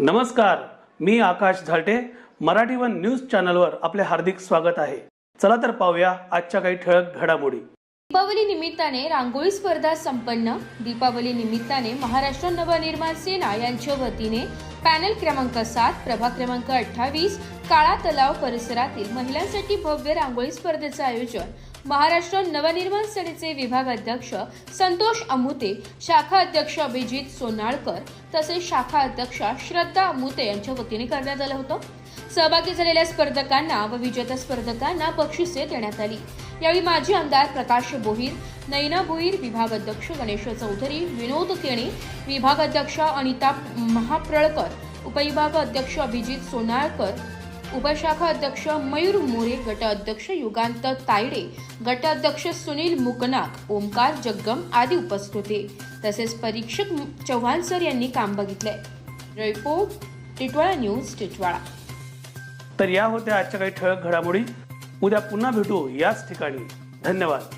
नमस्कार मी Akash Zalte. Marathi one news चॅनलवर आपले हार्दिक स्वागत आहे. चला तर पाहूया आजच्या काही ठळक घडामोडी. दीपावली निमित्ताने रांगोळी स्पर्धा संपन्न. दीपावली निमित्ताने महाराष्ट्र नवनिर्माण सेना यांच्या वतीने पॅनल क्रमांक सात प्रभाग क्रमांक अठ्ठावीस काळा तलाव परिसरातील महिलांसाठी भव्य रांगोळी स्पर्धेचं आयोजन. महाराष्ट्र नवनिर्माण सेनेचे विभाग अध्यक्ष संतोष अमुते शाखा अध्यक्ष अभिजित सोनाळकर तसेच शाखा अध्यक्षा श्रद्धा अमुते यांच्या वतीने करण्यात आलं होतं. सहभागी झालेल्या स्पर्धकांना व विजेत्या स्पर्धकांना बक्षिसे देण्यात आली. यावेळी माजी आमदार प्रकाश बोहीर नैना भोईर विभागाध्यक्ष गणेश चौधरी विनोद केणे विभागाध्यक्ष अनिता महाप्रळकर उपविभाग अध्यक्ष अभिजित सोनाळकर उपशाखा अध्यक्ष मयूर मोरे गट अध्यक्ष युगांत तायडे गट अध्यक्ष सुनील मुकनाक ओमकार जग्गम आदी उपस्थित होते. तसेच परीक्षक चव्हाण सर यांनी काम बघितलंय. Report Titwala news Titwala. तर या होत्या आजच्या काही ठळक घडामोडी. उद्या पुन्हा भेटू याच ठिकाणी. धन्यवाद.